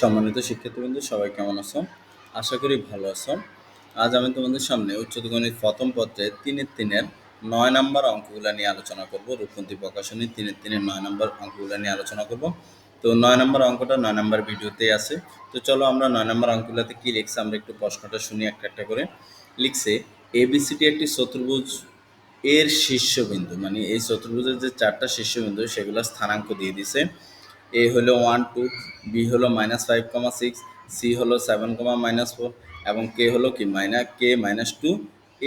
সম্মানিত শিক্ষার্থীবৃন্দ, সবাই কেমন আছো? আশা করি ভালো আছো। আজ আমি তোমাদের সামনে উচ্চতর গণিত প্রথম পত্রে তিনের তিনের নয় নম্বর অঙ্কগুলো নিয়ে আলোচনা করব। রূপন্তী প্রকাশনী তিনের তিনের নয় নম্বর অঙ্কগুলো নিয়ে আলোচনা করব। তো নয় নম্বর অঙ্কটা নয় নম্বর ভিডিওতেই আছে। তো চলো আমরা নয় নম্বর অঙ্কগুলোতে কী লিখছে আমরা একটু প্রশ্নটা শুনি একটা একটা করে। লিখছে এবিসিটি একটি চতুর্ভুজ এর শীর্ষবিন্দু মানে এই চতুর্ভুজের যে চারটা শীর্ষবিন্দু সেগুলো স্থানাঙ্ক দিয়ে দিছে। এ হলো ওয়ান টু বি হলো minus five comma six C হলো সেভেন কমা মাইনাস ফোর এবং কে হলো কি? মাইনাস কে মাইনাস টু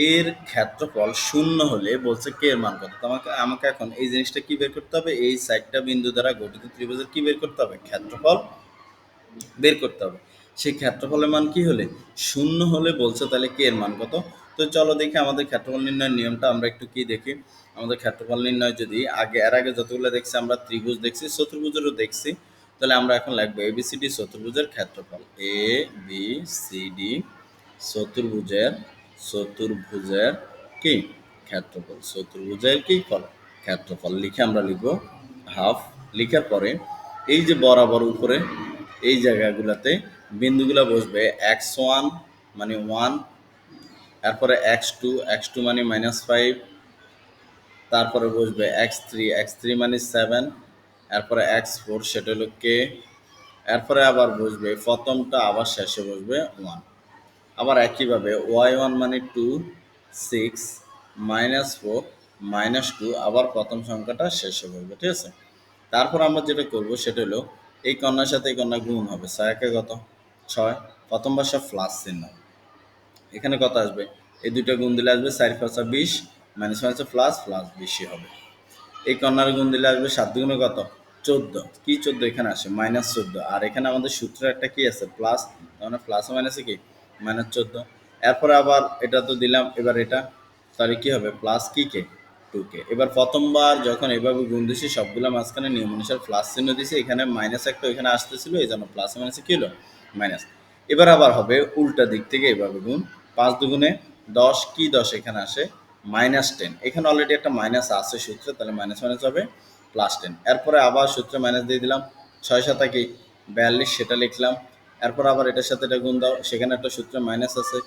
এর ক্ষেত্রফল শূন্য হলে বলছে কে এর মান কত? তো আমাকে এখন এই জিনিসটা কি বের করতে হবে? এই চারটা বিন্দু দ্বারা গঠিত ত্রিভুজের কি বের করতে হবে? ক্ষেত্রফল বের করতে হবে। সেই ক্ষেত্রফলের মান কি হলে? শূন্য হলে বলছে তাহলে কে এর মান কত? তো চলো দেখি আমাদের ক্ষেত্রফল নির্ণয়ের নিয়মটা আমরা একটু কি দেখি। আমাদের ক্ষেত্রফল নির্ণয় যদি আগে, এর আগে যতগুলো দেখছি, আমরা ত্রিভুজ দেখছি, চতুর্ভুজেরও দেখছি, তাহলে আমরা এখন লিখব এ বি সি ডি চতুর্ভুজের ক্ষেত্রফল। এ বি সি ডি চতুর্ভুজের চতুর্ভুজের কি? ক্ষেত্রফল। চতুর্ভুজের কি? ফল ক্ষেত্রফল লিখে আমরা লিখব হাফ। লিখার পরে এই যে বরাবর উপরে, এই জায়গাগুলোতে বিন্দুগুলো বসবে এক্স ওয়ান মানে ওয়ান তারপরে এক্স টু এক্স টু মানে মাইনাস ফাইভ তারপরে বসবে এক্স থ্রি এক্স থ্রি মানে সেভেন এরপরে এক্স ফোর সেটা হলো কে এরপরে আবার বসবে, প্রথমটা আবার শেষে বসবে ওয়ান আবার একইভাবে ওয়াই ওয়ান মানে two six minus four minus two আবার প্রথম সংখ্যাটা শেষে বসবে, ঠিক আছে? তারপর আমরা যেটা করব সেটা হলো এই কন্যার সাথে এই কন্যা গুণ হবে ছয় একে কত? ছয়। প্রথম বাসা প্লাস চিহ্ন। এখানে কত আসবে? এই দুইটা গুণ দিলে আসবে চার পাঁচা বিশ মাইনাস মাইনাসে প্লাস প্লাস বেশি হবে। এই কর্নার গুণ দিলে আসবে সাত দুগুণে কত? চোদ্দ। কি চোদ্দ? এখানে আসে মাইনাস চোদ্দ। আর এখানে আমাদের সূত্র একটা কি আছে? প্লাস মানে প্লাস মাইনাসে কি? মাইনাস চোদ্দ। এরপরে আবার এটা তো দিলাম, এবার এটা। তাহলে কি হবে? প্লাস কি কে? টু কে। এবার প্রথমবার যখন এভাবে গুণ দিছি, সবগুলো মাঝখানে নিয়ম অনুসারে প্লাস চিহ্ন দিছি, এখানে মাইনাস একটা এখানে আসতেছিল, এই জন্য প্লাস মাইনাসে কি হলো? মাইনাস এবার আবার হবে উল্টা দিক থেকে এভাবে গুণ। পাঁচ দুগুণে দশ, কি দশ এখানে আসে? মাইনাস টেন এখানে অলরেডি একটা মাইনাস আছে সূত্রে, তাহলে মাইনাস মাইনাস হবে প্লাস টেন এরপরে আবার সূত্রে মাইনাস দিয়ে দিলাম, ছয় সাতা কি বিয়াল্লিশ, সেটা লিখলাম। এরপর আবার এটার সাথে এটা গুণ দাও, সেখানে একটা সূত্রে মাইনাস আছে।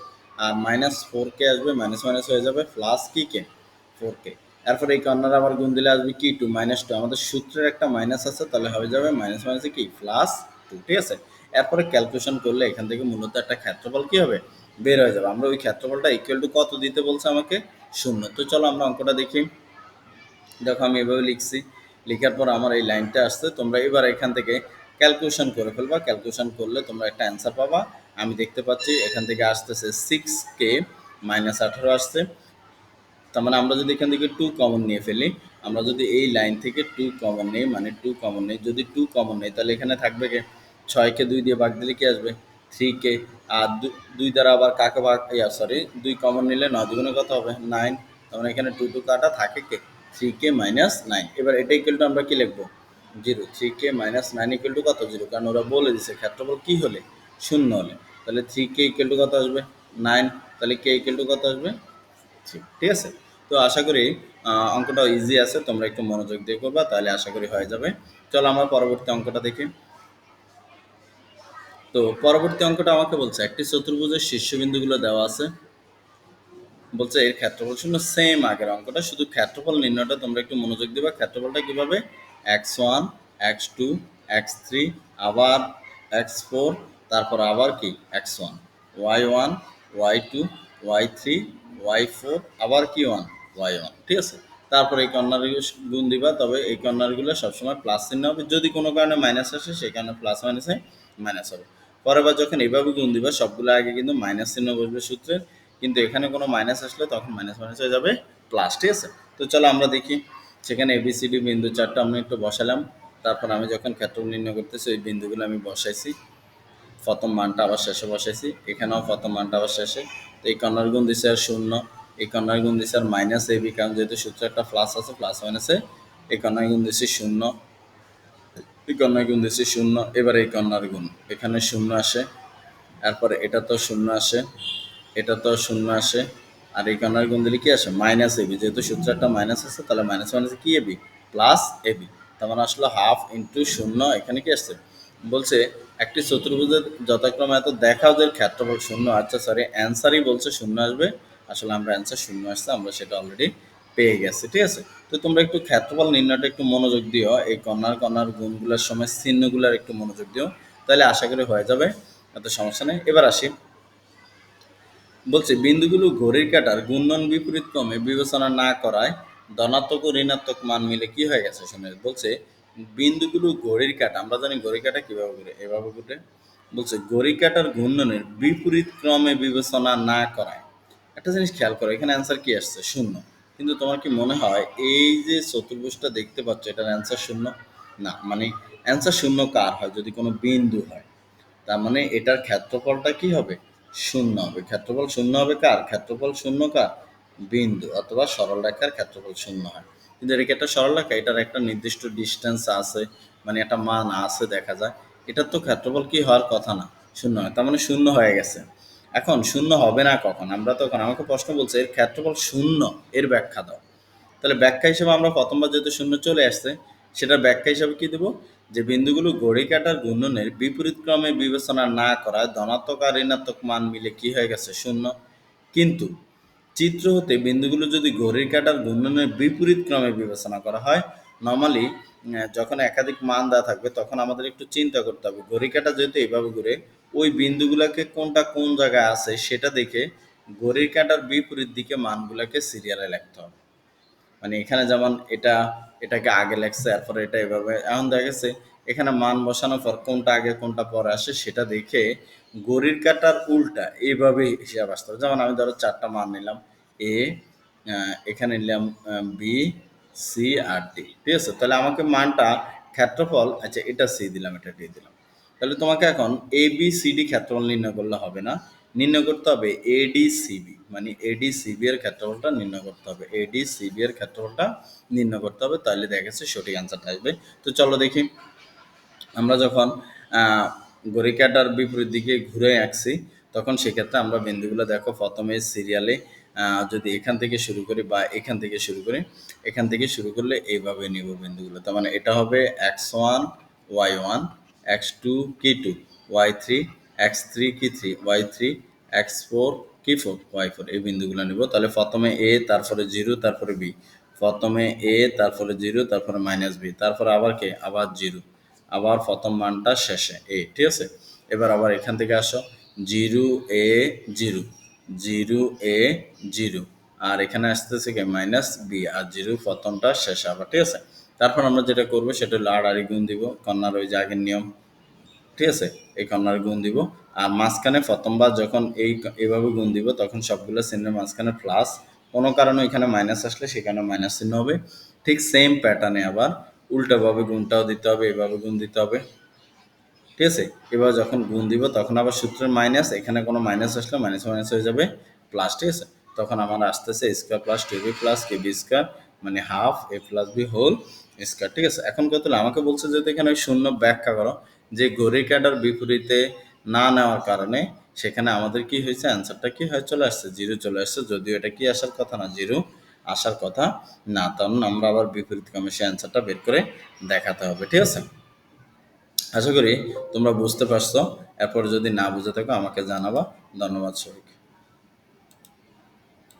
আর মাইনাস ফোর কে আসবে মাইনাস মাইনাস হয়ে যাবে প্লাস কি কে? ফোর কে। এরপর এই কর্নার আবার গুণ দিলে আসবে কি? টু মাইনাস টু আমাদের সূত্রের একটা মাইনাস আছে, তাহলে হয়ে যাবে মাইনাস মাইনাসে কি? প্লাস টু ঠিক আছে? এরপরে ক্যালকুলেশন করলে এখান থেকে মূলত একটা ক্ষেত্রফল কি হবে? বের হয়ে যাবে। আমরা ওই ক্ষেত্রফলটা ইকুয়াল টু কত দিতে বলছে আমাকে? শূন্য। তো চলো আমরা অঙ্কটা দেখি। দেখো, আমি এভাবে লিখছি। লেখার পর আমার এই লাইনটা আসছে। তোমরা এবার এখান থেকে ক্যালকুলেশন করে ফেলবা। ক্যালকুলেশন করলে তোমরা একটা অ্যান্সার পাবা। আমি দেখতে পাচ্ছি এখান থেকে আসতেছে সিক্স কে মাইনাস আঠারো আসছে। তার মানে আমরা যদি এখান থেকে টু কমন নিয়ে ফেলি, আমরা যদি এই লাইন থেকে টু কমন নিই মানে টু কমন নেই, যদি টু কমন নেই, তাহলে এখানে থাকবে কে? ছয়কে দুই দিয়ে ভাগ দিলে কি আসবে? থ্রি কে আর দুই দ্বারা আবার কাকে ভাগ ইয়া সরি দুই কমন নিলে নয় দুগুণে কত হবে? নাইন তার মানে এখানে টু টু কাটা থাকে K? Three K minus nine এবার এটা ইকুয়াল টু আমরা কী লিখব? Zero three K minus nine equal to কত? জিরো কারণ ওরা বলে দিছে ক্ষেত্রফল কী হলে? শূন্য হলে। তাহলে থ্রি কে ইকুয়াল টু কত আসবে? নাইন তাহলে কে ইকুয়াল টু কত আসবে? থ্রি ঠিক আছে? তো আশা করি অঙ্কটা ইজি আছে। তোমরা একটু মনোযোগ দিয়ে করবা, তাহলে আশা করি হয়ে যাবে। চলো আমরা পরবর্তী অঙ্কটা দেখি। তো পরবর্তী অঙ্কটা আমাকে বলছে, একটি চতুর্ভুজের শীর্ষবিন্দুগুলো দেওয়া আছে। বলছে এর ক্ষেত্রফল শূন্য সেম আগের অঙ্কটা, শুধু ক্ষেত্রফল নির্ণয়টা তোমরা একটু মনোযোগ দিবা, ক্ষেত্রফলটা কীভাবে? X one x two x three আবার এক্স ফোর তারপর আবার কি? X one y one y two y three y four আবার কি ওয়ান ওয়াই ওয়ান ঠিক আছে? তারপর এই কর্নারগুলো গুণ দিবা, তবে এই কর্নারগুলো সবসময় প্লাস চিহ্ন হবে। যদি কোনো কারণে মাইনাস আসে সেই কারণে প্লাস মাইনাসে মাইনাস হবে। পরের বার যখন এইভাবে গুণ দিবা, সবগুলো আগে কিন্তু মাইনাস চিহ্ন বসবে সূত্রের। কিন্তু এখানে কোনো মাইনাস আসলে তখন মাইনাস মাইনাস হয়ে যাবে প্লাস ঠিক আছে? তো চলো আমরা দেখি। সেখানে এবিসিডি বিন্দু চারটা আমি একটু বসালাম। তারপর আমি যখন ক্ষেত্র নির্ণয় করতেছি, ওই বিন্দুগুলো আমি বসাইছি। প্রথম মানটা আবার শেষে বসাইছি। এখানেও প্রথম মানটা আবার শেষে। তো এই কর্নার গুণ দিছে আর শূন্য। এই কর্নার গুণ দিছে আর মাইনাস এবি কারণ যেহেতু সূত্র একটা প্লাস আছে প্লাস মাইনাসে এই কর্নার গুণ দিছে শূন্য। এই কর্নার গুণ দিছে শূন্য, এবার এই কর্নার গুণ। এখানে শূন্য আসে তারপরে এটা তো শূন্য আসে, এটা তো শূন্য আসে, আর এই কর্নার গুণ দিলে কি আসে? মাইনাস এবি যেহেতু সূত্র একটা মাইনাস আছে, তাহলে মাইনাস মাইনাসে কি এবি প্লাস এবি তার মানে আসলে হাফ ইন্টু শূন্য, এখানে কি আসছে? বলছে একটি চতুর্ভুজের যথাক্রমে এত দেখা ওদের ক্ষেত্রফল শূন্য। আচ্ছা সরি অ্যান্সারই বলছে শূন্য আসবে। আসলে আমরা অ্যান্সার শূন্য আসছে, আমরা সেটা অলরেডি পেয়ে গেছে, ঠিক আছে? তো তোমরা একটু ক্ষেত্রফল নির্ণয়টা একটু মনোযোগ দিও, এই কর্নার কর্নার গুণগুলোর সময় চিহ্নগুলোর একটু মনোযোগ দিও, তাহলে আশা করি হয়ে যাবে, এত সমস্যা নেই। এবার আসি। বলছে, বিন্দুগুলো ঘড়ির কাটার ঘূর্ণন বিপরীত ক্রমে বিবেচনা না করায় ধনাত্মক ও ঋণাত্মক মান মিলে কি হয়ে গেছে শুনে? বলছে, বিন্দুগুলো ঘড়ির কাটা, আমরা জানি ঘড়ির কাটা কীভাবে ঘুরে, এভাবে ঘুরে? বলছে, ঘড়ির কাটার ঘূর্ণনের বিপরীত ক্রমে বিবেচনা না করায়। একটা জিনিস খেয়াল করো, এখানে অ্যান্সার কি আসছে? শূন্য। কিন্তু তোমার কি মনে হয় এই যে চতুর্ভুজটা দেখতে পাচ্ছ, এটার অ্যান্সার শূন্য? না মানে অ্যান্সার শূন্য কার হয় যদি কোনো বিন্দু হয়? তার মানে এটার ক্ষেত্রফলটা কি হবে? শূন্য হবে। ক্ষেত্রফল শূন্য হবে কার? ক্ষেত্রফল শূন্য কার? বিন্দু, অথবা সরল রেখার ক্ষেত্রফল শূন্য হয়। কিন্তু এটা কি একটা সরল রেখা? এটার একটা নির্দিষ্ট ডিস্টেন্স আছে মানে একটা মান আছে দেখা যায়। এটার তো ক্ষেত্রফল কি হওয়ার কথা না, শূন্য হয়। তার মানে শূন্য হয়ে গেছে। এখন শূন্য হবে না কখন? আমরা তখন আমাকে প্রশ্ন বলছে, এর ক্ষেত্রফল শূন্য, এর ব্যাখ্যা দাও। তাহলে ব্যাখ্যা হিসেবে আমরা প্রথমবার যেহেতু শূন্য চলে আসছে, সেটার ব্যাখ্যা হিসেবে কি দেব? যে বিন্দুগুলো ঘড়ি কাটার ঘূর্ণনের বিপরীত ক্রমে বিবেচনা না করায় ধনাত্মক আর ঋণাত্মক মান মিলে কি হয়ে গেছে? শূন্য। কিন্তু চিত্র হতে বিন্দুগুলো যদি ঘড়ির কাটার ঘূর্ণনের বিপরীত ক্রমে বিবেচনা করা হয় নর্মালি যখন একাধিক মান দেওয়া থাকবে, তখন আমাদের একটু চিন্তা করতে হবে। ঘড়ি কাটা যেহেতু এইভাবে ঘুরে ওই বিন্দুগুলোকে কোনটা কোন জায়গায় আছে সেটা দেখে ঘড়ির কাটার বিপরীত দিকে মানগুলোকে সিরিয়ালে লিখতে হবে। মানে এখানে যেমন এটা, এটাকে আগে লেখছে, এরপরে এটা এভাবে। এখন দেখা গেছে, এখানে মান বসানোর পর কোনটা আগে, কোনটা পরে আসে সেটা দেখে ঘড়ির কাটার উল্টা এইভাবে হিসাব আসতে হবে। যেমন আমি ধরো চারটা মান নিলাম, এ এখানে নিলাম বি, সি আর ডি। ঠিক আছে? তাহলে আমাকে মানটা ক্ষেত্রফল আচ্ছা এটা সি দিলাম, এটা ডি দিলাম। তাহলে তোমাকে এখন এ বি সি ডি ক্ষেত্রফল নির্ণয় করলে হবে না। নির্ণয় করতে হবে এডিসিবি মানে এডিসিবি এর ক্ষেত্রফলটা নির্ণয় করতে হবে। এডিসিবি এর ক্ষেত্রফলটা নির্ণয় করতে হবে, তাহলে দেখা গেছে সঠিক অ্যান্সারটা আসবে। তো চলো দেখি। আমরা যখন ঘড়ি কাটার বিপরীত দিকে ঘুরে আঁকছি, তখন সেক্ষেত্রে আমরা বিন্দুগুলো দেখো। প্রথমে সিরিয়ালে যদি এখান থেকে শুরু করি বা এখান থেকে শুরু করি, এখান থেকে শুরু করলে এইভাবে নিব বিন্দুগুলো। তার মানে এটা হবে x one y one x two কি two y three x three কি three y three x four কি ফোর ওয়াই ফোর এই বিন্দুগুলো নিব। তাহলে প্রথমে এ তারপরে জিরো তারপরে বি প্রথমে এ তারপরে জিরো তারপরে মাইনাস বি তারপরে আবার কে? আবার জিরো আবার প্রথম মানটা শেষে এ ঠিক আছে? এবার আবার এখান থেকে আসো। জিরো এ জিরো জিরো এ জিরো আর এখানে আসতেছে কি? মাইনাস বি আর জিরো প্রথমটা শেষে আবার, ঠিক আছে? তারপর আমরা যেটা করব, সেটা হলো আর আড়ি গুণ দিব, কন্যার ওই যে আগের নিয়ম। ঠিক আছে? এই কর্নার গুণ দিব। আর মাঝখানে প্রথমবার যখন এই এভাবে গুণ দিব, তখন সবগুলো চিহ্নের মাঝখানে প্লাস কোনো কারণে এখানে মাইনাস আসলে সেখানে মাইনাস চিহ্ন হবে। ঠিক সেম প্যাটার্নে আবার উল্টোভাবে গুণটাও দিতে হবে, এভাবে গুণ দিতে হবে। ঠিক আছে? এবার যখন গুণ দিব, তখন আবার সূত্রের মাইনাস এখানে কোনো মাইনাস আসলে মাইনাস মাইনাস হয়ে যাবে প্লাস ঠিক আছে? তখন আমার আসতেছে square plus two B plus K B square মানে half A plus B whole square ঠিক আছে? এখন কত আমাকে বলছে যে এখানে শূন্য ব্যাখ্যা করো, যে ঘড়ি কাটার বিপরীতে না নেওয়ার কারণে সেখানে আমাদের কি হয়েছে? অ্যান্সারটা কি হয়ে চলে আসছে? জিরো চলে আসছে, যদিও এটা কি আসার কথা না, জিরো আসার কথা না তখন আমরা আবার বিপরীত ক্রমে সে অ্যান্সারটা বের করে দেখাতে হবে, ঠিক আছে? আশা করি তোমরা বুঝতে পারছ। এরপর যদি না বুঝে থাকো, আমাকে জানাবা। ধন্যবাদ সবাইকে।